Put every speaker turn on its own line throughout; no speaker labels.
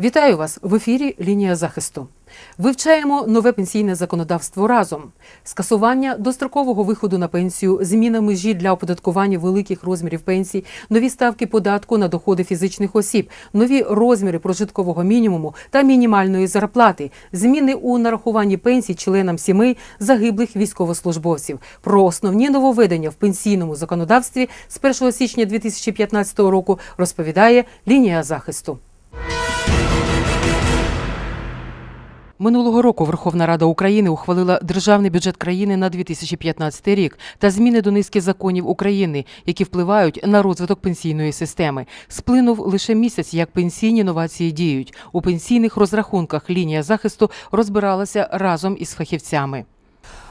Вітаю вас в ефірі Лінія захисту. Вивчаємо нове пенсійне законодавство разом. Скасування дострокового виходу на пенсію, зміна межі для оподаткування великих розмірів пенсій, нові ставки податку на доходи фізичних осіб, нові розміри прожиткового мінімуму та мінімальної зарплати, зміни у нарахуванні пенсій членам сімей загиблих військовослужбовців. Про основні нововведення в пенсійному законодавстві з 1 січня 2015 року розповідає Лінія захисту. Минулого року Верховна Рада України ухвалила державний бюджет країни на 2015 рік та зміни до низки законів України, які впливають на розвиток пенсійної системи. Сплинув лише місяць, як пенсійні новації діють. У пенсійних розрахунках лінія захисту розбиралася разом із фахівцями.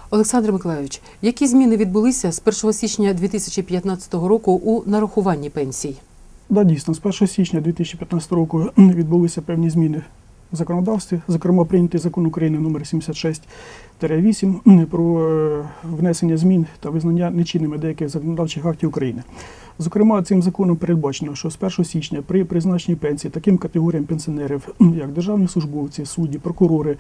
Олександр Миколайович, які зміни відбулися з 1 січня 2015 року у нарахуванні пенсій?
Да, дійсно, з 1 січня 2015 року відбулися певні зміни законодавстві, зокрема прийнятий закон України номер 76-8 про е, внесення змін та визнання нечинними деяких законодавчих актів України. Зокрема, цим законом передбачено, що з 1 січня при призначенні пенсії таким категоріям пенсіонерів, як державні службовці, судді, прокурори,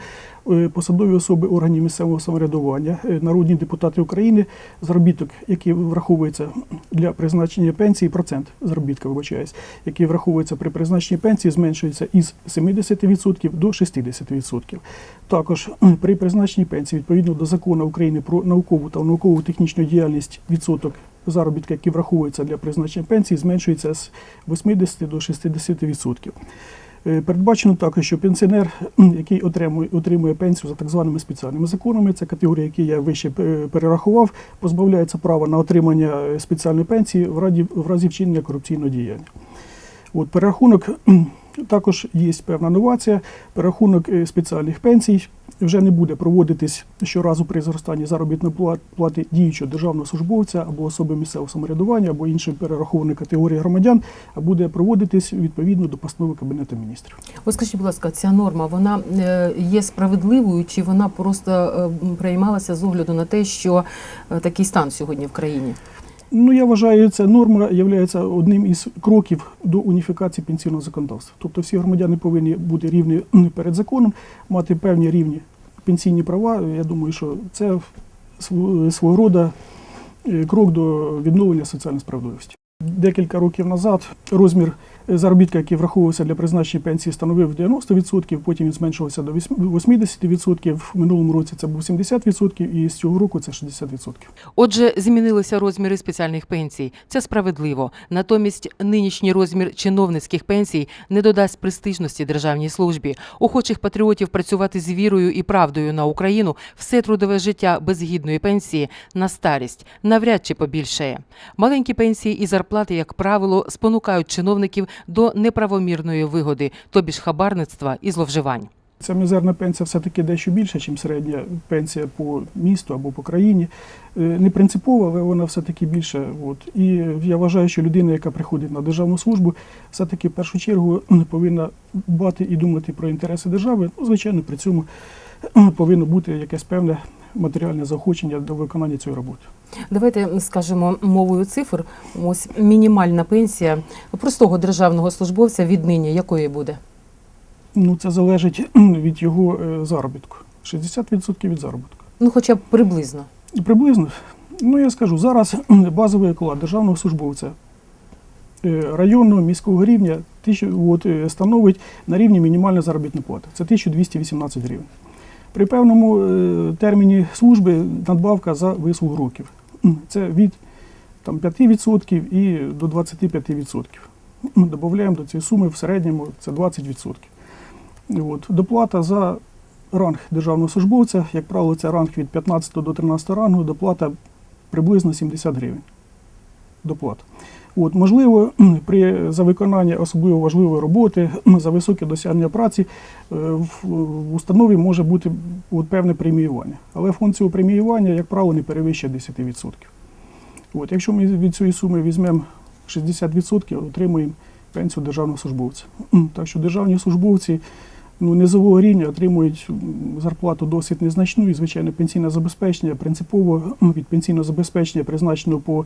е, посадові особи органів місцевого самоврядування, е, народні депутати України, заробіток, який враховується для призначення пенсії, процент заробітка, вибачаюсь, який враховується при призначенні пенсії, зменшується із 70% до 60%. Також при призначенні пенсії відповідно до закону України про наукову та наукову технічну діяльність відсоток заробітка, який враховується для призначення пенсії, зменшується з 80 до 60%. Е, Передбачено також, що пенсіонер, який отримує, отримує пенсію за так званими спеціальними законами, це категорія, які я вище е, перерахував, позбавляється права на отримання е, спеціальної пенсії в разі, в разі вчинення корупційного діяння. От перерахунок також є певна новація. Перерахунок спеціальних пенсій вже не буде проводитись щоразу при зростанні заробітної пла- плати діючого державного службовця або особи місцевого самоврядування, або іншої перерахованої категорії громадян, а буде проводитись відповідно до постанови Кабінету міністрів.
Ось скажіть, будь ласка, ця норма вона е, є справедливою, чи вона просто е, приймалася з огляду на те, що е, такий стан сьогодні в країні?
Ну, я вважаю, ця норма є одним із кроків до уніфікації пенсійного законодавства. Тобто всі громадяни повинні бути рівні перед законом, мати певні рівні пенсійні права. Я думаю, що це св- свого роду е, крок до відновлення соціальної справедливості. Декілька років назад розмір заробітка, який враховувався для призначення пенсії, становив 90%, потім він зменшувався до 80%, в минулому році це був 70%, і з цього року це 60%.
Отже, змінилися розміри спеціальних пенсій. Це справедливо. Натомість нинішній розмір чиновницьких пенсій не додасть престижності державній службі. Охочих патріотів працювати з вірою і правдою на Україну все трудове життя без гідної пенсії на старість навряд чи побільшає. Маленькі пенсії і зарплати, як правило, спонукають чиновників до неправомірної вигоди, тобі ж хабарництва і зловживань.
Ця мізерна пенсія все-таки дещо більша, ніж середня пенсія по місту або по країні. Е, Не принципова, але вона все-таки більша. От. І я вважаю, що людина, яка приходить на державну службу, все-таки в першу чергу м, повинна дбати і думати про інтереси держави. Ну, звичайно, при цьому повинно бути якесь певне матеріальне заохочення до виконання цієї роботи.
Давайте скажемо мовою цифр. Ось мінімальна пенсія простого державного службовця віднині якої буде?
Ну, це залежить від його е, заробітку. 60% від заробітку.
Ну, хоча б приблизно.
Приблизно, ну я скажу, зараз базовий оклад державного службовця е, районного міського рівня от, е, становить на рівні мінімальна заробітна плата. Це 1218 гривень. При певному терміні служби надбавка за вислугу років. Це від там, 5% і до 25%. Ми Додаємо до цієї суми в середньому це 20%. От. Доплата за ранг державного службовця, як правило, це ранг від 15 до 13 рангу, доплата приблизно 70 гривень. Доплата. От, можливо, при за виконання особливо важливої роботи, за високе досягнення праці е, в, установі може бути от, певне преміювання. Але цього преміювання, як правило, не перевищує 10%. От, якщо ми від цієї суми візьмемо 60%, отримуємо пенсію державного службовця. Так що державні службовці ну, низового рівня отримують зарплату досить незначну і, звичайно, пенсійне забезпечення принципово від пенсійного забезпечення, призначеного по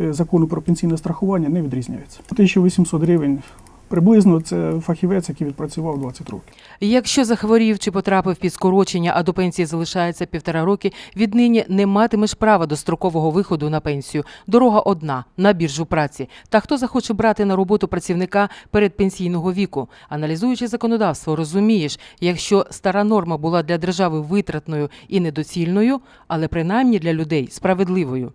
е, закону про пенсійне страхування, не відрізняється. 1800 гривень Приблизно це фахівець, який відпрацював 20 років.
Якщо захворів чи потрапив під скорочення, а до пенсії залишається півтора роки, віднині не матимеш права до строкового виходу на пенсію. Дорога одна на біржу праці. Та хто захоче брати на роботу працівника передпенсійного віку? Аналізуючи законодавство, розумієш, якщо стара норма була для держави витратною і недоцільною, але принаймні для людей справедливою.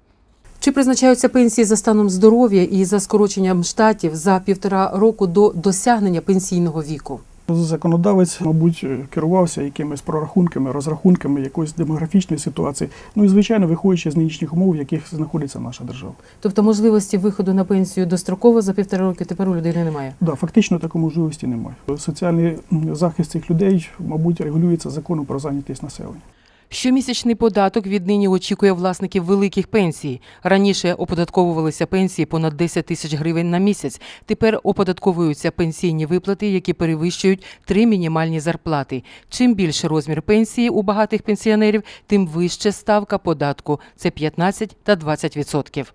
Чи призначаються пенсії за станом здоров'я і за скороченням штатів за півтора року до досягнення пенсійного віку?
Законодавець, мабуть, керувався якимись прорахунками, розрахунками якоїсь демографічної ситуації. Ну і звичайно, виходячи з нинішніх умов, в яких знаходиться наша держава.
Тобто можливості виходу на пенсію достроково за півтора роки тепер у людини немає.
Да, фактично такої можливості немає. Соціальний захист цих людей, мабуть, регулюється законом про зайнятість населення.
Щомісячний податок віднині очікує власників великих пенсій. Раніше оподатковувалися пенсії понад 10 тисяч гривень на місяць. Тепер оподатковуються пенсійні виплати, які перевищують три мінімальні зарплати. Чим більше розмір пенсії у багатих пенсіонерів, тим вище ставка податку це 15 та 20 відсотків.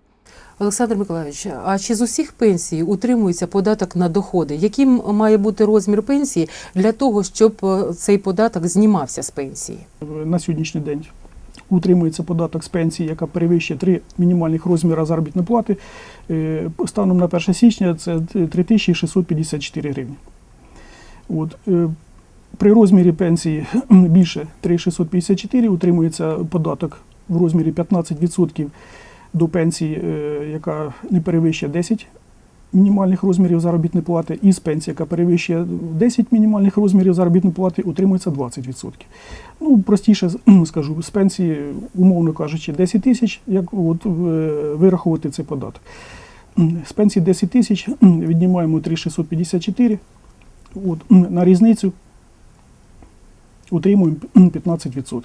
Олександр Миколаївич, а чи з усіх пенсій утримується податок на доходи? Яким має бути розмір пенсії для того, щоб е, цей податок знімався з пенсії?
На сьогоднішній день утримується податок з пенсії, яка перевищує три мінімальних розміри заробітної плати. Е, Станом на 1 січня це 3654 гривні. От, е, при розмірі пенсії більше 3654 утримується податок в розмірі 15% до пенсії, е, яка не перевищує 10 мінімальних розмірів заробітної плати, і з пенсії, яка перевищує 10 мінімальних розмірів заробітної плати, утримується 20%. Ну, простіше скажу, з пенсії, умовно кажучи, 10 тисяч, як от, е, вирахувати цей податок. З пенсії 10 тисяч віднімаємо 3654, от, на різницю утримуємо 15%.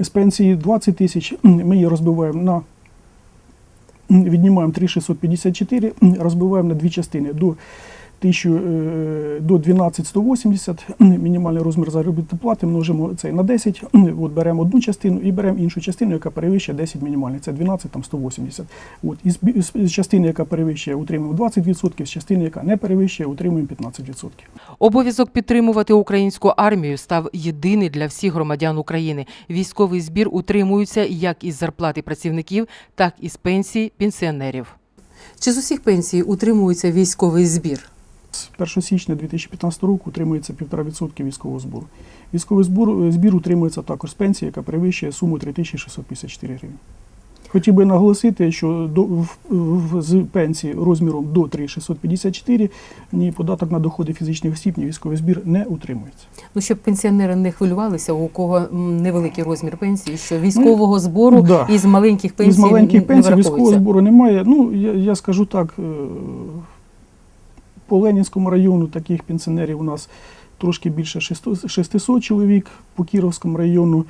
З пенсії 20 тисяч ми її розбиваємо на віднімаємо 3654, розбиваємо на дві частини. До 1000, е, до 12180, м, мінімальний розмір заробітної плати, множимо це на 10, от беремо одну частину і беремо іншу частину, яка перевищує 10 мінімальних, це 12, там 180. От, із, з частини, яка перевищує, утримуємо 20%, з частини, яка не перевищує, утримуємо 15%.
Обов'язок підтримувати українську армію став єдиний для всіх громадян України. Військовий збір утримується як із зарплати працівників, так і з пенсій пенсіонерів. Чи з усіх пенсій утримується військовий збір?
З 1 січня 2015 року утримується 1,5% військового збору. Військовий збор, збір утримується також з пенсії, яка перевищує суму 3654 гривні. Хотів би наголосити, що до, в, в, з пенсії розміром до 3654 ні податок на доходи фізичних осіб, ні військовий збір не утримується.
Ну щоб пенсіонери не хвилювалися, у кого невеликий розмір пенсії, що військового збору
Ну, да.
із маленьких пенсій
Із маленьких
не
пенсій військового збору немає. Ну, я, я скажу так, е, по Ленінському району таких пенсіонерів у нас трошки більше 600 600 чоловік, по Кіровському району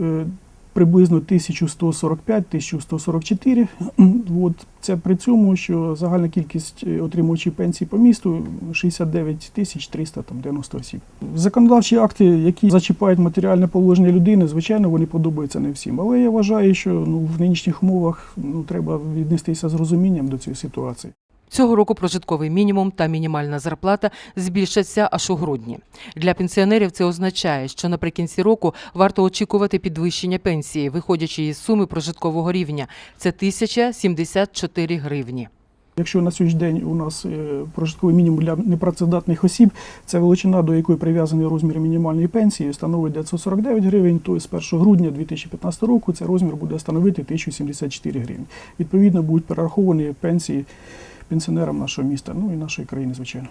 е, приблизно 1145-1144. От це при цьому, що загальна кількість е, отримувачів пенсій по місту 69 тисяч 390 осіб. Законодавчі акти, які зачіпають матеріальне положення людини, звичайно, вони подобаються не всім. Але я вважаю, що ну, в нинішніх умовах ну, треба віднестися з розумінням до цієї ситуації.
Цього року прожитковий мінімум та мінімальна зарплата збільшаться аж у грудні. Для пенсіонерів це означає, що наприкінці року варто очікувати підвищення пенсії, виходячи із суми прожиткового рівня. Це 1074 гривні.
Якщо на сьогоднішній день у нас е, прожитковий мінімум для непрацездатних осіб, це величина, до якої прив'язаний розмір мінімальної пенсії, становить 949 гривень, то з 1 грудня 2015 року цей розмір буде становити 1074 гривні. Відповідно, будуть перераховані пенсії пенсіонерам нашого міста, ну і нашої країни, звичайно.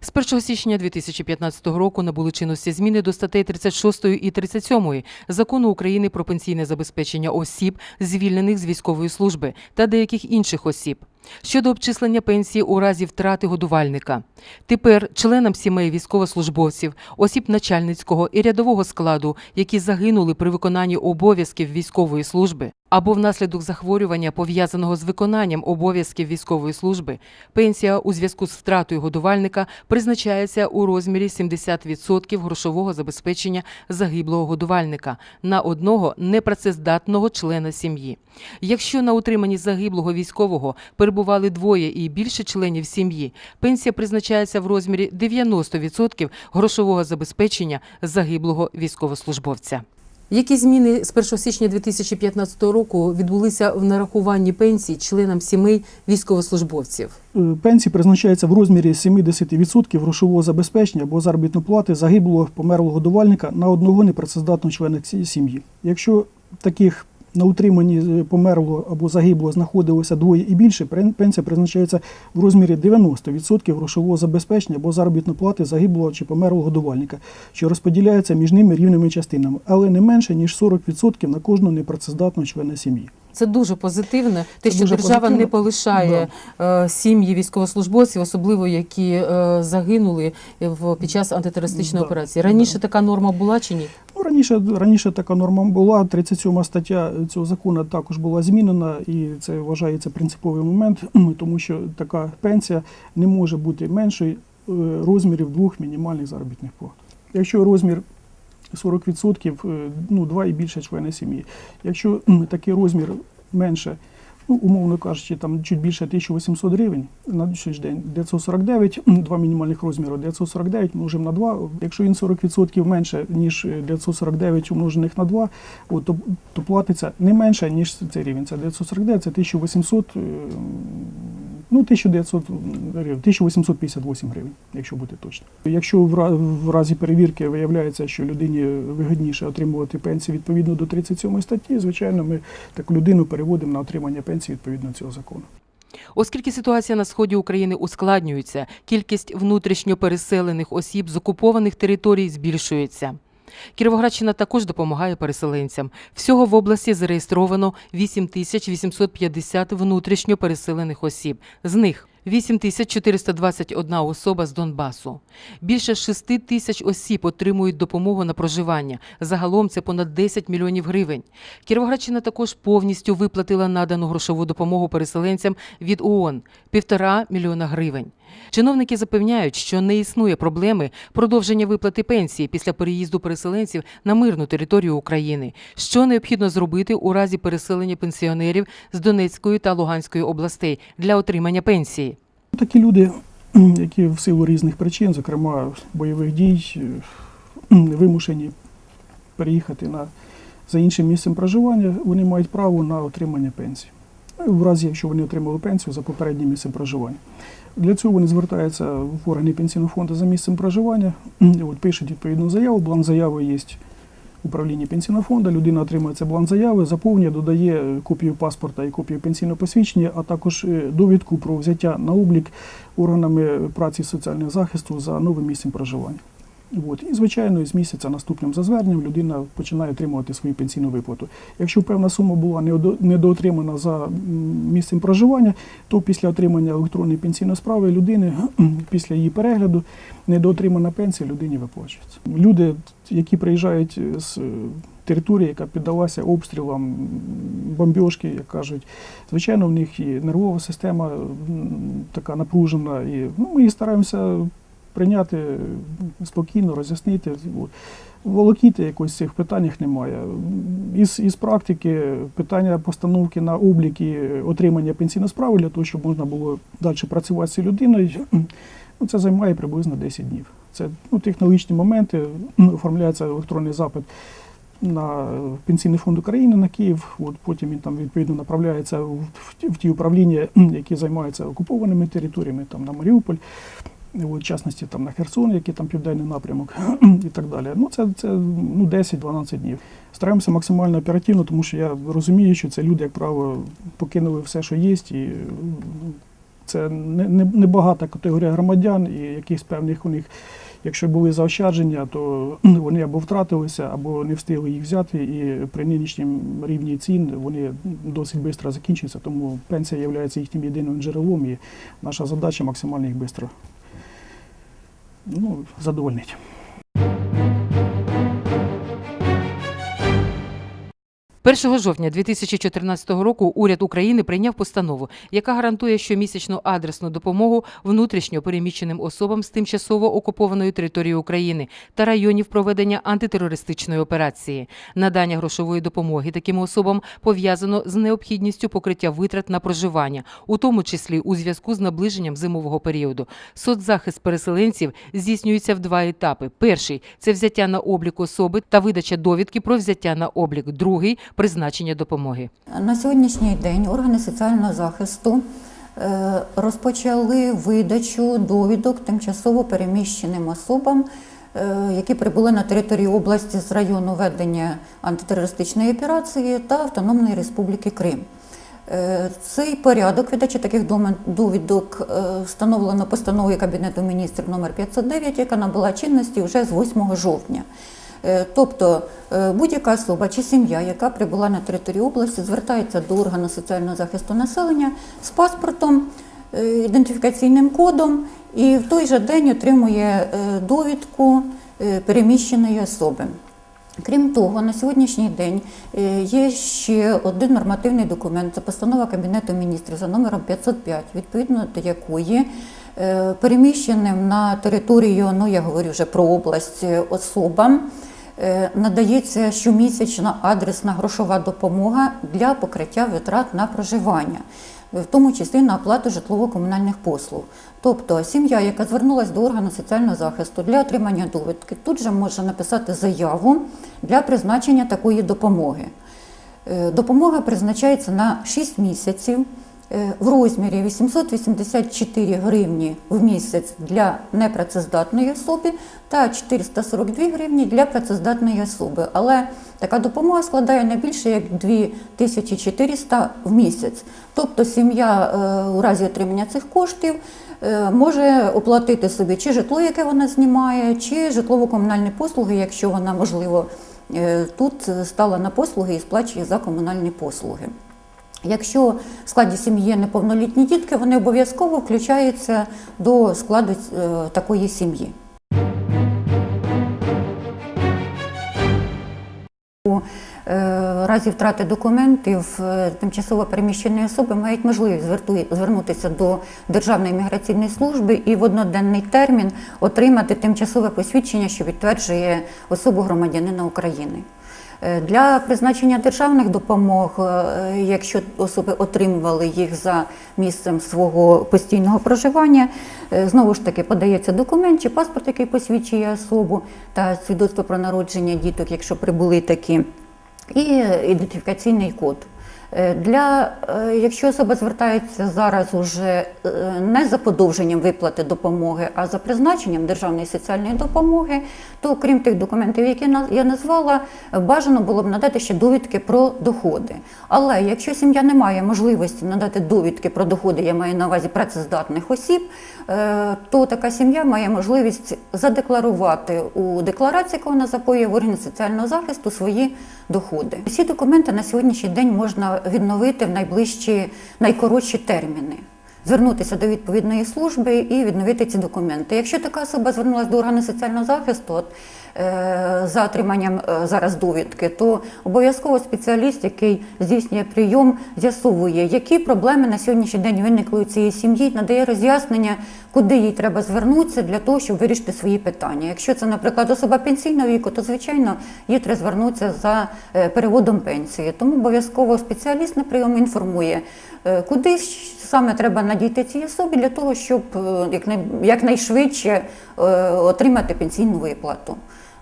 З 1 січня 2015 року набули чинності зміни до статей 36 і 37 закону України про пенсійне забезпечення осіб, звільнених з військової служби та деяких інших осіб. Щодо обчислення пенсії у разі втрати годувальника, тепер членам сімей військовослужбовців, осіб начальницького і рядового складу, які загинули при виконанні обов'язків військової служби, або внаслідок захворювання, пов'язаного з виконанням обов'язків військової служби, пенсія у зв'язку з втратою годувальника призначається у розмірі 70% грошового забезпечення загиблого годувальника на одного непрацездатного члена сім'ї. Якщо на утриманні загиблого військового перебували двоє і більше членів сім'ї, пенсія призначається в розмірі 90% грошового забезпечення загиблого військовослужбовця. Які зміни з 1 січня 2015 року відбулися в нарахуванні пенсій членам сімей військовослужбовців?
Е, Пенсії призначаються в розмірі 70% грошового забезпечення або заробітної плати загиблого померлого годувальника на одного непрацездатного члена сім'ї. Якщо таких на утриманні е, померлого або загиблого знаходилося двоє і більше, пенсія призначається в розмірі 90% грошового забезпечення або заробітної плати загиблого чи померлого годувальника, що розподіляється між ними рівними частинами, але не менше ніж 40% на кожного непрацездатного члена сім'ї.
Це дуже позитивно, те, що держава
позитивно.
не полишає е, сім'ї військовослужбовців, особливо які е, загинули в під час антитерористичної
Да.
операції. Раніше така норма була чи ні?
Ну, раніше, раніше така норма була. 37 стаття цього закону також була змінена, і це вважається принциповий момент, тому що така пенсія не може бути меншою е, розмірів двох мінімальних заробітних плат. Якщо розмір 40%, е, ну, два і більше члени сім'ї. Якщо такий розмір менше, ну, умовно кажучи, там чуть більше 1800 гривень на сьогоднішній день 949, два мінімальних розміри 949 множимо на 2. Якщо він 40% менше, ніж е, 949 умножених на 2, от, то, то платиться не менше, ніж цей рівень. Це 949, це 1800, е, ну, 1900 гривень, 1858 гривень, якщо бути точно. Якщо в разі перевірки виявляється, що людині вигідніше отримувати пенсію відповідно до 37 статті, звичайно, ми таку людину переводимо на отримання пенсії відповідно цього закону.
Оскільки ситуація на сході України ускладнюється, кількість внутрішньо переселених осіб з окупованих територій збільшується. Кіровоградщина також допомагає переселенцям. Всього в області зареєстровано 8850 внутрішньо переселених осіб. З них 8421 особа з Донбасу. Більше 6 тисяч осіб отримують допомогу на проживання. Загалом це понад 10 мільйонів гривень. Кіровоградщина також повністю виплатила надану грошову допомогу переселенцям від ООН – півтора мільйона гривень. Чиновники запевняють, що не існує проблеми продовження виплати пенсії після переїзду переселенців на мирну територію України. Що необхідно зробити у разі переселення пенсіонерів з Донецької та Луганської областей для отримання пенсії?
Такі люди, які в силу різних причин, зокрема бойових дій, е, вимушені переїхати на, за іншим місцем проживання, вони мають право на отримання пенсії. Ну, В разі, якщо вони отримали пенсію за попереднім місцем проживання. Для цього вони звертаються в органи пенсійного фонду за місцем проживання, от, пишуть відповідну заяву, бланк заяви є управління пенсійного фонду, людина отримує цей бланк заяви, заповнює, додає копію паспорта і копію пенсійного посвідчення, а також е, довідку про взяття на облік органами праці і соціального захисту за новим місцем проживання. От. І, звичайно, з місяця наступним за зверненням людина починає отримувати свою пенсійну виплату. Якщо певна сума була недоотримана за місцем проживання, то після отримання електронної пенсійної справи людини, після її перегляду, недоотримана пенсія людині виплачується. Люди, які приїжджають з території, яка піддалася обстрілам, бомбьошки, як кажуть, звичайно, в них і нервова система така напружена, і ну, ми їх стараємося прийняти спокійно, роз'яснити. Волокіти якось в цих питаннях немає. Із, із практики питання постановки на облік і отримання пенсійної справи для того, щоб можна було далі працювати з цією людиною, ну, це займає приблизно 10 днів. Це ну, технологічні моменти, оформляється електронний запит на Пенсійний фонд України на Київ. От потім він там відповідно направляється в, в, в ті управління, які займаються окупованими територіями, там на Маріуполь. В частності там на Херсон, який там південний напрямок і так далі. Ну це, це ну, 10-12 днів. Стараємося максимально оперативно, тому що я розумію, що це люди, як правило, покинули все, що є, і ну, це не, не, не багата категорія громадян, і якихось певних у них, якщо були заощадження, то вони або втратилися, або не встигли їх взяти. І при нинішньому рівні цін вони досить швидко закінчуються, тому пенсія є їхнім єдиним джерелом, і наша задача максимально їх швидко ну, задовольнити.
1 жовтня 2014 року уряд України прийняв постанову, яка гарантує щомісячну адресну допомогу внутрішньо переміщеним особам з тимчасово окупованої території України та районів проведення антитерористичної операції. Надання грошової допомоги таким особам пов'язано з необхідністю покриття витрат на проживання, у тому числі у зв'язку з наближенням зимового періоду. Соцзахист переселенців здійснюється в два етапи: перший це взяття на облік особи та видача довідки про взяття на облік. Другий призначення допомоги.
На сьогоднішній день органи соціального захисту е, розпочали видачу довідок тимчасово переміщеним особам, е, які прибули на територію області з району ведення антитерористичної операції та Автономної Республіки Крим. Е, Цей порядок видачі таких довідок встановлено постановою Кабінету міністрів номер 509, яка набула чинності вже з 8 жовтня. Е, Тобто е, будь-яка особа чи сім'я, яка прибула на територію області, звертається до органу соціального захисту населення з паспортом, е, ідентифікаційним кодом і в той же день отримує довідку переміщеної особи. Крім того, на сьогоднішній день є ще один нормативний документ. Це постанова Кабінету міністрів за номером 505, відповідно до якої переміщеним на територію, ну я говорю вже про область особам, надається щомісячна адресна грошова допомога для покриття витрат на проживання. В тому числі на оплату житлово-комунальних послуг. Тобто сім'я, яка звернулася до органу соціального захисту для отримання довідки, тут же може написати заяву для призначення такої допомоги. Е, Допомога призначається на 6 місяців е, в розмірі 884 гривні в місяць для непрацездатної особи та 442 гривні для працездатної особи. Але така допомога складає не більше як 2400 в місяць. Тобто сім'я е, у разі отримання цих коштів е, може оплатити собі чи житло, яке вона знімає, чи житлово-комунальні послуги, якщо вона можливо е, тут стала на послуги і сплачує за комунальні послуги. Якщо в складі сім'ї неповнолітні дітки, вони обов'язково включаються до складу е, такої сім'ї. У е, разі втрати документів е, тимчасово переміщені особи мають можливість звернутися до Державної міграційної служби і в одноденний термін отримати тимчасове посвідчення, що підтверджує особу громадянина України. Е, Для призначення державних допомог, е, якщо особи отримували їх за місцем свого постійного проживання, е, знову ж таки подається документ чи паспорт, який посвідчує особу, та свідоцтво про народження діток, якщо прибули такі, і ідентифікаційний код. Для, якщо особа звертається зараз уже не за подовженням виплати допомоги, а за призначенням державної соціальної допомоги, то крім тих документів, які я назвала, бажано було б надати ще довідки про доходи. Але якщо сім'я не має можливості надати довідки про доходи, я маю на увазі працездатних осіб, е, то така сім'я має можливість задекларувати у декларації, яку вона запоює в органи соціального захисту свої доходи. Всі документи на сьогоднішній день можна відновити в найближчі найкоротші терміни. Звернутися до відповідної служби і відновити ці документи. Якщо така особа звернулася до органу соціального захисту от, е, за отриманням е, зараз довідки, то обов'язково спеціаліст, який здійснює прийом, з'ясовує, які проблеми на сьогоднішній день виникли у цієї сім'ї, надає роз'яснення, куди їй треба звернутися для того, щоб вирішити свої питання. Якщо це, наприклад, особа пенсійного віку, то звичайно їй треба звернутися за е, переводом пенсії. Тому обов'язково спеціаліст на прийом інформує, куди саме треба надійти цій особі для того, щоб е, якнай- якнайшвидше е, отримати пенсійну виплату.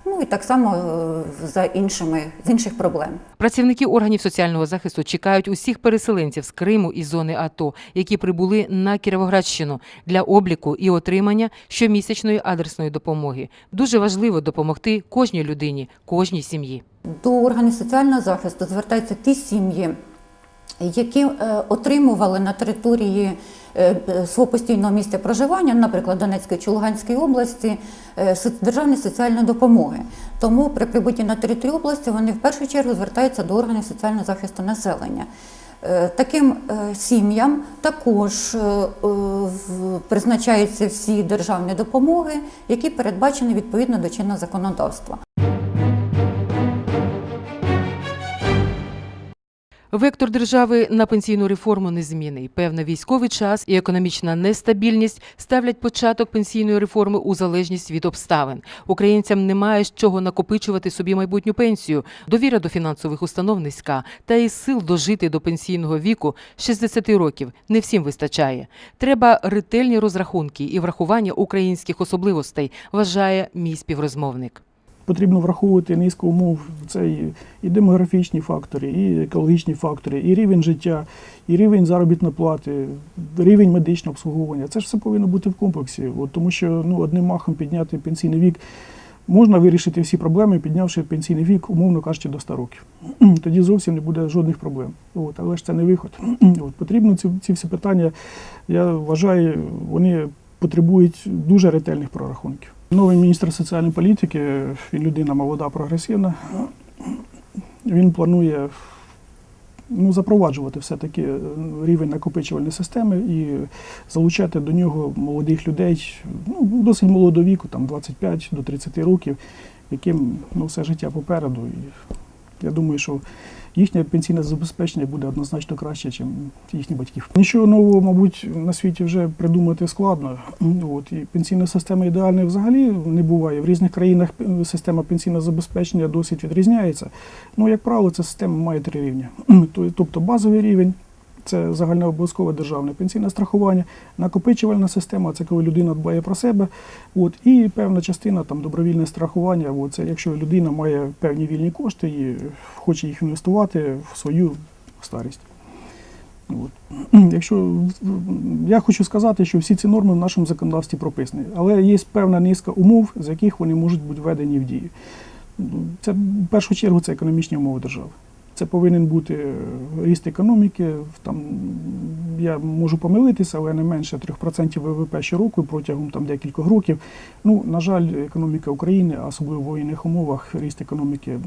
Ну і так само е, за іншими з інших проблем.
Працівники органів соціального захисту чекають усіх переселенців з Криму і зони АТО, які прибули на Кіровоградщину для обліку і отримання щомісячної адресної допомоги. Дуже важливо допомогти кожній людині, кожній сім'ї.
До органів соціального захисту звертаються ті сім'ї, які е, отримували на території е, е, свого постійного місця проживання, наприклад, Донецької чи Луганської області, со- державні соціальні допомоги. Тому при прибутті на територію області вони в першу чергу звертаються до органів соціального захисту населення. Таким сім'ям також призначаються всі державні допомоги, які передбачені відповідно до чинного законодавства.
Вектор держави на пенсійну реформу незмінний. Певна військовий час і економічна нестабільність ставлять початок пенсійної реформи у залежність від обставин. Українцям немає з чого накопичувати собі майбутню пенсію. Довіра до фінансових установ низька, та і сил дожити до пенсійного віку 60 років не всім вистачає. Треба ретельні розрахунки і врахування українських особливостей, вважає мій співрозмовник.
Потрібно враховувати низку умов. Це і, демографічні фактори, і екологічні фактори, і рівень життя, і рівень заробітної плати, рівень медичного обслуговування. Це ж все повинно бути в комплексі. От, тому що ну, одним махом підняти пенсійний вік можна вирішити всі проблеми, піднявши пенсійний вік, умовно кажучи, до 100 років. Тоді зовсім не буде жодних проблем. От, але ж це не виход. От, потрібно ці, ці всі питання, я вважаю, вони потребують дуже ретельних прорахунків. Новий міністр соціальної політики, він людина молода, прогресивна. Він планує ну, запроваджувати все-таки е, рівень накопичувальної системи і залучати до нього молодих людей, ну, досить молодого віку, там 25 до 30 років, яким ну, все життя попереду. І я думаю, що їхнє пенсійне забезпечення буде однозначно краще, ніж їхніх батьків. Нічого нового, мабуть, на світі вже придумати складно. От, і пенсійна система ідеальної взагалі не буває. В різних країнах система пенсійного забезпечення досить відрізняється. Ну, як правило, ця система має три рівні. Тобто базовий рівень. Це загальнообов'язкове державне пенсійне страхування, накопичувальна система це коли людина дбає про себе. От, і певна частина там добровільне страхування. От, це якщо людина має певні вільні кошти і хоче їх інвестувати в свою старість. От. Якщо я хочу сказати, що всі ці норми в нашому законодавстві прописані, але є певна низка умов, з яких вони можуть бути введені в дію. Це в першу чергу це економічні умови держави. Це повинен бути е, ріст економіки. Там я можу помилитися, але не менше 3% ВВП щороку протягом там декількох років. Ну на жаль, економіка України, а особливо в воєнних умовах, ріст економіки.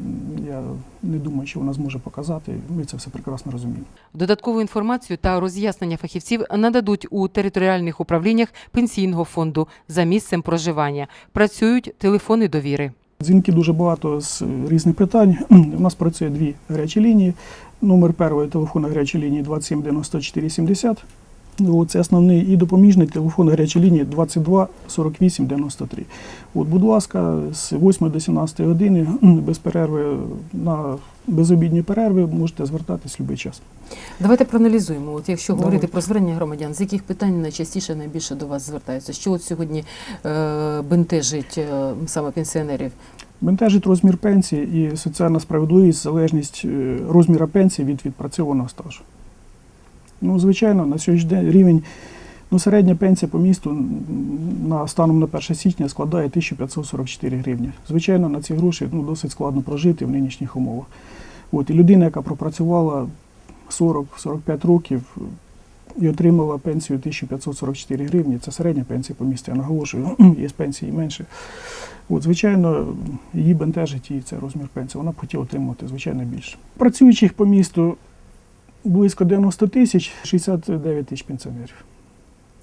Я не думаю, що вона зможе показати. Ми це все прекрасно розуміємо.
Додаткову інформацію та роз'яснення фахівців нададуть у територіальних управліннях пенсійного фонду за місцем проживання. Працюють телефони довіри.
Дзвінки дуже багато з різних питань. У нас працює дві гарячі лінії. Номер першої телефону гарячої лінії 27 94 70. Ну, Це основний і допоміжний телефон гарячої лінії 22 48 93. От, будь ласка, з 8 до 17 години без перерви на безобідні перерви можете звертатись в будь-який час.
Давайте проаналізуємо. От якщо
Давайте.
говорити про звернення громадян, з яких питань найчастіше найбільше до вас звертаються? Що от сьогодні е, бентежить е, саме пенсіонерів?
Бентежить розмір пенсії і соціальна справедливість, залежність е, розміра пенсії від відпрацьованого стажу. Ну, звичайно, на сьогоднішній день рівень, ну, середня пенсія по місту на станом на 1 січня складає 1544 гривні. Звичайно, на ці гроші ну, досить складно прожити в нинішніх умовах. От, і людина, яка пропрацювала 40-45 років і отримала пенсію 1544 гривні, це середня пенсія по місту, я наголошую, є пенсії менше. От, звичайно, її бентежить і це розмір пенсії. Вона б хотіла отримувати, звичайно, більше. Працюючих по місту близько 90 тисяч, 69 тисяч пенсіонерів.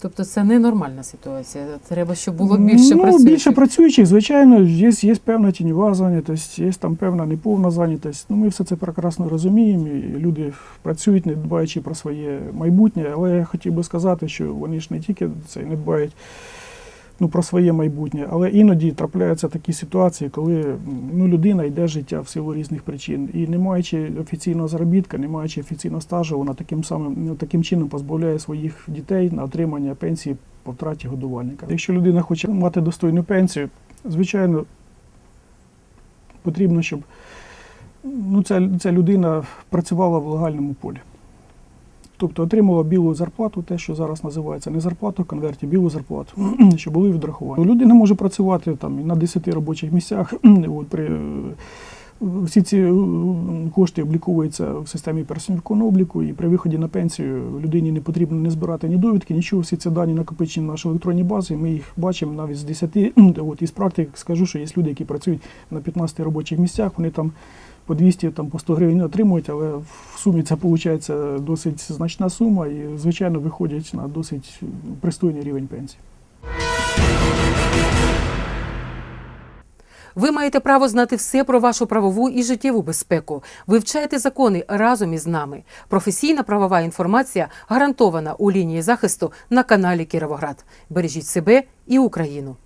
Тобто це ненормальна ситуація. Треба, щоб було більше
ну,
працюючих.
більше працюючих, звичайно, є, є певна тіньова зайнятість, є там певна неповна зайнятість. Ну, ми все це прекрасно розуміємо. І люди працюють, не дбаючи про своє майбутнє. Але я хотів би сказати, що вони ж не тільки це не дбають ну, про своє майбутнє, але іноді трапляються такі ситуації, коли ну, людина йде життя в силу різних причин. І не маючи офіційного заробітка, не маючи офіційного стажу, вона таким самим ну, таким чином позбавляє своїх дітей на отримання пенсії по втраті годувальника. Якщо людина хоче мати достойну пенсію, звичайно, потрібно, щоб ну, ця, ця людина працювала в легальному полі. Тобто отримала білу зарплату, те, що зараз називається не зарплату, конверті білу зарплату, що були відрахування. Людина може працювати там на 10 робочих місцях. От, при, е, всі ці е, кошти обліковуються в системі персоніфікованого обліку, і при виході на пенсію людині не потрібно не збирати ні довідки, нічого. Всі ці дані накопичені в нашій електронній базі. Ми їх бачимо навіть з 10. От, із практики скажу, що є люди, які працюють на 15 робочих місцях, вони там по 200, там, по 100 гривень отримують, але в сумі це виходить досить значна сума і, звичайно, виходять на досить пристойний рівень пенсії.
Ви маєте право знати все про вашу правову і життєву безпеку. Вивчайте закони разом із нами. Професійна правова інформація гарантована у лінії захисту на каналі Кіровоград. Бережіть себе і Україну.